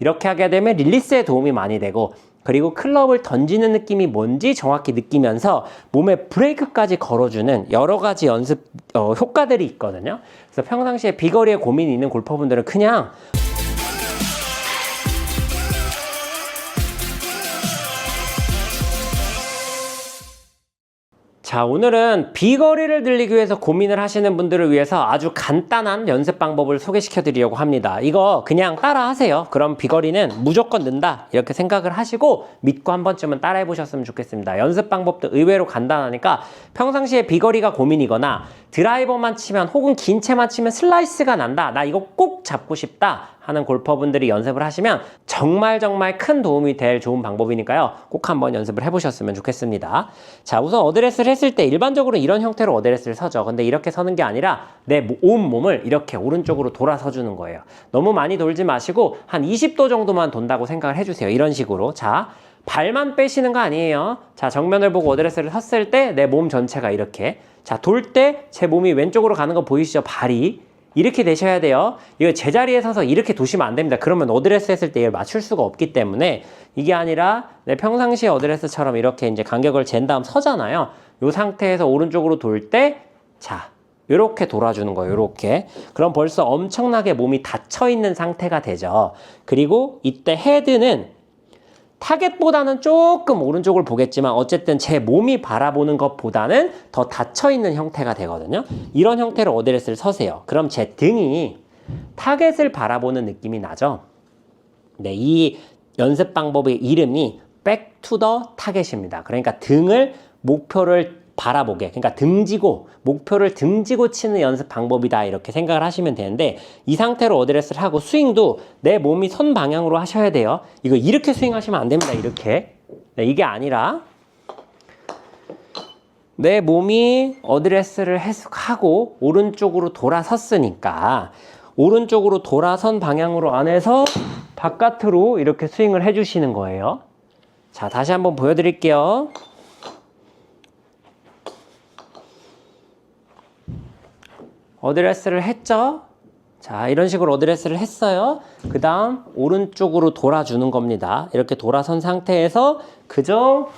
이렇게 하게 되면 릴리스에 도움이 많이 되고 그리고 클럽을 던지는 느낌이 뭔지 정확히 느끼면서 몸에 브레이크까지 걸어주는 여러 가지 연습 어, 효과들이 있거든요. 그래서 평상시에 비거리에 고민이 있는 골퍼분들은 그냥 자, 오늘은 비거리를 들리기 위해서 고민을 하시는 분들을 위해서 아주 간단한 연습 방법을 소개시켜 드리려고 합니다. 이거 그냥 따라 하세요. 그럼 비거리는 무조건 는다. 이렇게 생각을 하시고 믿고 한 번쯤은 따라 해 보셨으면 좋겠습니다. 연습 방법도 의외로 간단하니까 평상시에 비거리가 고민이거나 드라이버만 치면 혹은 긴 채만 치면 슬라이스가 난다. 나 이거 꼭 잡고 싶다. 하는 골퍼분들이 연습을 하시면 정말 정말 큰 도움이 될 좋은 방법이니까요. 꼭 한번 연습을 해보셨으면 좋겠습니다. 자, 우선 어드레스를 했을 때 일반적으로 이런 형태로 어드레스를 서죠. 근데 이렇게 서는 게 아니라 내 온 몸을 이렇게 오른쪽으로 돌아서 주는 거예요. 너무 많이 돌지 마시고 한 20도 정도만 돈다고 생각을 해주세요. 이런 식으로. 자, 발만 빼시는 거 아니에요. 자, 정면을 보고 어드레스를 섰을 때 내 몸 전체가 이렇게. 자, 돌 때 제 몸이 왼쪽으로 가는 거 보이시죠? 발이. 이렇게 되셔야 돼요. 이거 제자리에 서서 이렇게 두시면 안 됩니다. 그러면 어드레스 했을 때 이걸 맞출 수가 없기 때문에 이게 아니라 내 평상시 어드레스처럼 이렇게 이제 간격을 잰 다음 서잖아요. 이 상태에서 오른쪽으로 돌 때, 자, 요렇게 돌아주는 거예요. 요렇게. 그럼 벌써 엄청나게 몸이 닫혀 있는 상태가 되죠. 그리고 이때 헤드는 타겟보다는 조금 오른쪽을 보겠지만 어쨌든 제 몸이 바라보는 것보다는 더 닫혀 있는 형태가 되거든요. 이런 형태로 어드레스를 서세요. 그럼 제 등이 타겟을 바라보는 느낌이 나죠. 네, 이 연습 방법의 이름이 백투더 타겟입니다. 그러니까 등을 목표를 바라보게. 그러니까 등지고 목표를 등지고 치는 연습 방법이다. 이렇게 생각을 하시면 되는데 이 상태로 어드레스를 하고 스윙도 내 몸이 선 방향으로 하셔야 돼요. 이거 이렇게 스윙하시면 안 됩니다. 이렇게. 네, 이게 아니라 내 몸이 어드레스를 해석하고 오른쪽으로 돌아섰으니까 오른쪽으로 돌아선 방향으로 안에서 바깥으로 이렇게 스윙을 해주시는 거예요. 자 다시 한번 보여드릴게요 어드레스를 했죠? 자, 이런 식으로 어드레스를 했어요. 그 다음, 오른쪽으로 돌아주는 겁니다. 이렇게 돌아선 상태에서 그저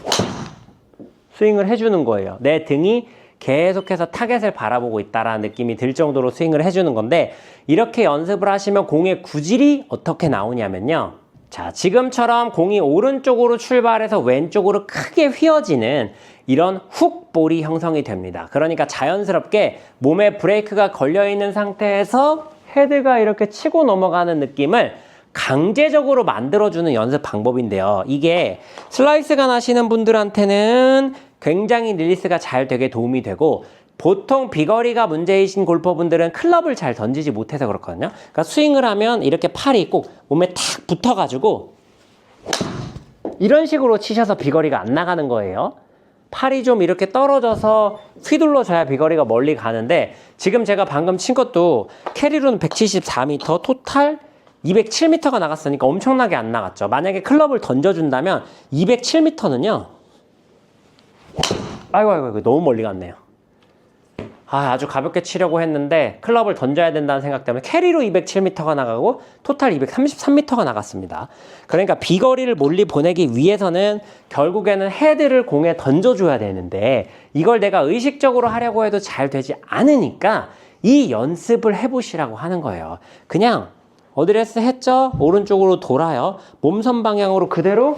스윙을 해주는 거예요. 내 등이 계속해서 타겟을 바라보고 있다라는 느낌이 들 정도로 스윙을 해주는 건데, 이렇게 연습을 하시면 공의 구질이 어떻게 나오냐면요. 자, 지금처럼 공이 오른쪽으로 출발해서 왼쪽으로 크게 휘어지는 이런 훅볼이 형성이 됩니다. 그러니까 자연스럽게 몸에 브레이크가 걸려 있는 상태에서 헤드가 이렇게 치고 넘어가는 느낌을 강제적으로 만들어주는 연습 방법인데요. 이게 슬라이스가 나시는 분들한테는 굉장히 릴리스가 잘 되게 도움이 되고 보통 비거리가 문제이신 골퍼분들은 클럽을 잘 던지지 못해서 그렇거든요. 그러니까 스윙을 하면 이렇게 팔이 꼭 몸에 탁 붙어가지고 이런 식으로 치셔서 비거리가 안 나가는 거예요. 팔이 좀 이렇게 떨어져서 휘둘러줘야 비거리가 멀리 가는데 지금 제가 방금 친 것도 캐리로는 174m, 토탈 207m가 나갔으니까 엄청나게 안 나갔죠. 만약에 클럽을 던져준다면 207m는요. 아이고 아이고 아이고 너무 멀리 갔네요. 아, 아주 가볍게 치려고 했는데 클럽을 던져야 된다는 생각 때문에 캐리로 207m가 나가고 토탈 233m가 나갔습니다. 그러니까 비거리를 멀리 보내기 위해서는 결국에는 헤드를 공에 던져줘야 되는데 이걸 내가 의식적으로 하려고 해도 잘 되지 않으니까 이 연습을 해보시라고 하는 거예요. 그냥 어드레스 했죠? 오른쪽으로 돌아요. 몸선 방향으로 그대로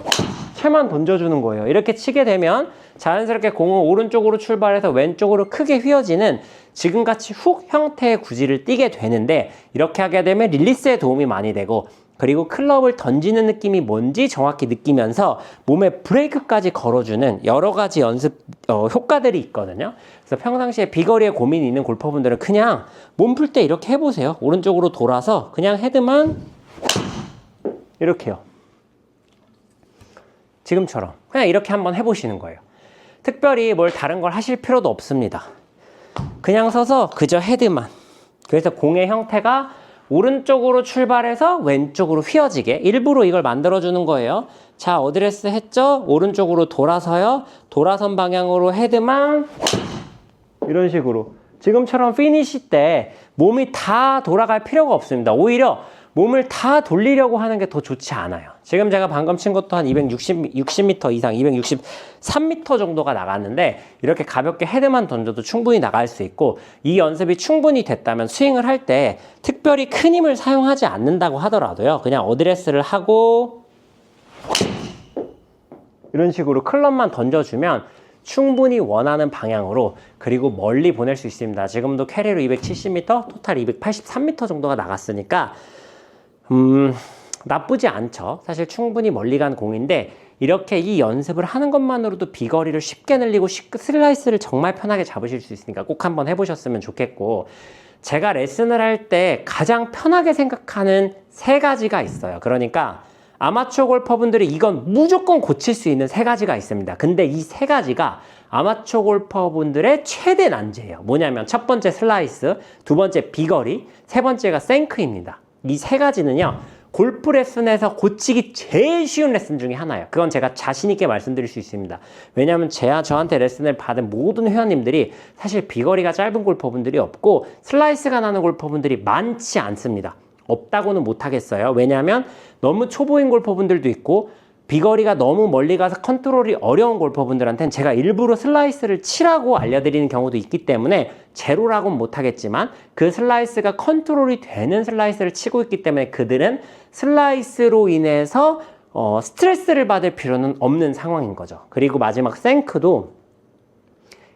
채만 던져주는 거예요. 이렇게 치게 되면 자연스럽게 공은 오른쪽으로 출발해서 왼쪽으로 크게 휘어지는 지금같이 훅 형태의 구질을 띠게 되는데 이렇게 하게 되면 릴리스에 도움이 많이 되고 그리고 클럽을 던지는 느낌이 뭔지 정확히 느끼면서 몸에 브레이크까지 걸어주는 여러 가지 연습 어, 효과들이 있거든요. 그래서 평상시에 비거리에 고민이 있는 골퍼분들은 그냥 몸 풀 때 이렇게 해보세요. 오른쪽으로 돌아서 그냥 헤드만 이렇게요. 지금처럼 그냥 이렇게 한번 해보시는 거예요. 특별히 뭘 다른 걸 하실 필요도 없습니다. 그냥 서서 그저 헤드만. 그래서 공의 형태가 오른쪽으로 출발해서 왼쪽으로 휘어지게 일부러 이걸 만들어주는 거예요. 자, 어드레스 했죠? 오른쪽으로 돌아서요. 돌아선 방향으로 헤드만 이런 식으로. 지금처럼 피니시 때 몸이 다 돌아갈 필요가 없습니다. 오히려 몸을 다 돌리려고 하는 게 더 좋지 않아요. 지금 제가 방금 친 것도 한 260, 60m 이상, 263m 정도가 나갔는데 이렇게 가볍게 헤드만 던져도 충분히 나갈 수 있고 이 연습이 충분히 됐다면 스윙을 할 때 특별히 큰 힘을 사용하지 않는다고 하더라도요. 그냥 어드레스를 하고 이런 식으로 클럽만 던져주면 충분히 원하는 방향으로 그리고 멀리 보낼 수 있습니다. 지금도 캐리로 270m, 토탈 283m 정도가 나갔으니까 음, 나쁘지 않죠. 사실 충분히 멀리 간 공인데 이렇게 이 연습을 하는 것만으로도 비거리를 쉽게 늘리고 슬라이스를 정말 편하게 잡으실 수 있으니까 꼭 한번 해보셨으면 좋겠고 제가 레슨을 할 때 가장 편하게 생각하는 세 가지가 있어요. 그러니까 아마추어 골퍼분들이 이건 무조건 고칠 수 있는 세 가지가 있습니다. 근데 이 세 가지가 아마추어 골퍼분들의 최대 난제예요. 뭐냐면 첫 번째 슬라이스, 두 번째 비거리, 세 번째가 생크입니다. 이 세 가지는요. 골프 레슨에서 고치기 제일 쉬운 레슨 중에 하나예요. 그건 제가 자신 있게 말씀드릴 수 있습니다. 왜냐하면 제가 저한테 레슨을 받은 모든 회원님들이 사실 비거리가 짧은 골퍼분들이 없고 슬라이스가 나는 골퍼분들이 많지 않습니다. 없다고는 못하겠어요. 왜냐하면 너무 초보인 골퍼분들도 있고 비거리가 너무 멀리 가서 컨트롤이 어려운 골퍼분들한테는 제가 일부러 슬라이스를 치라고 알려드리는 경우도 있기 때문에 제로라고는 못하겠지만 그 슬라이스가 컨트롤이 되는 슬라이스를 치고 있기 때문에 그들은 슬라이스로 인해서 어, 스트레스를 받을 필요는 없는 상황인 거죠. 그리고 마지막 생크도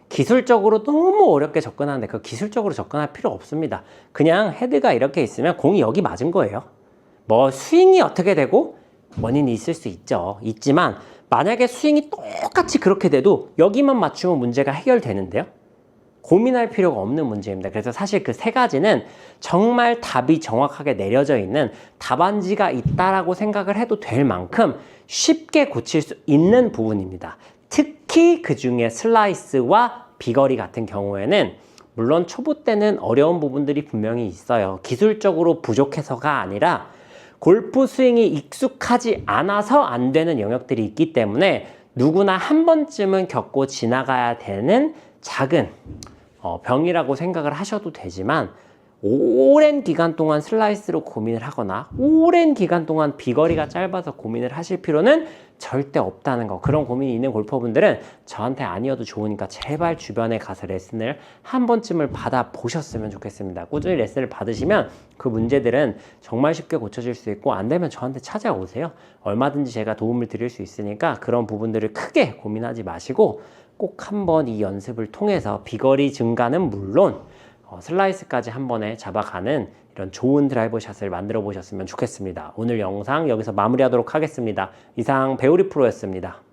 기술적으로 너무 어렵게 접근하는데 그 기술적으로 접근할 필요 없습니다. 그냥 헤드가 이렇게 있으면 공이 여기 맞은 거예요. 뭐 스윙이 어떻게 되고 원인이 있을 수 있죠. 있지만 만약에 스윙이 똑같이 그렇게 돼도 여기만 맞추면 문제가 해결되는데요. 고민할 필요가 없는 문제입니다. 그래서 사실 그 세 가지는 정말 답이 정확하게 내려져 있는 답안지가 있다라고 생각을 해도 될 만큼 쉽게 고칠 수 있는 부분입니다. 특히 그 중에 슬라이스와 비거리 같은 경우에는 물론 초보 때는 어려운 부분들이 분명히 있어요. 기술적으로 부족해서가 아니라 골프 스윙이 익숙하지 않아서 안 되는 영역들이 있기 때문에 누구나 한 번쯤은 겪고 지나가야 되는 작은 어, 병이라고 생각을 하셔도 되지만 오랜 기간 동안 슬라이스로 고민을 하거나 오랜 기간 동안 비거리가 짧아서 고민을 하실 필요는 절대 없다는 거. 그런 고민이 있는 골퍼분들은 저한테 아니어도 좋으니까 제발 주변에 가서 레슨을 한 번쯤을 받아 보셨으면 좋겠습니다. 꾸준히 레슨을 받으시면 그 문제들은 정말 쉽게 고쳐질 수 있고 안 되면 저한테 찾아오세요. 얼마든지 제가 도움을 드릴 수 있으니까 그런 부분들을 크게 고민하지 마시고 꼭 한번 이 연습을 통해서 비거리 증가는 물론 어, 슬라이스까지 한 번에 잡아가는 이런 좋은 드라이버 샷을 만들어 보셨으면 좋겠습니다. 오늘 영상 여기서 마무리하도록 하겠습니다. 이상 배우리 프로였습니다.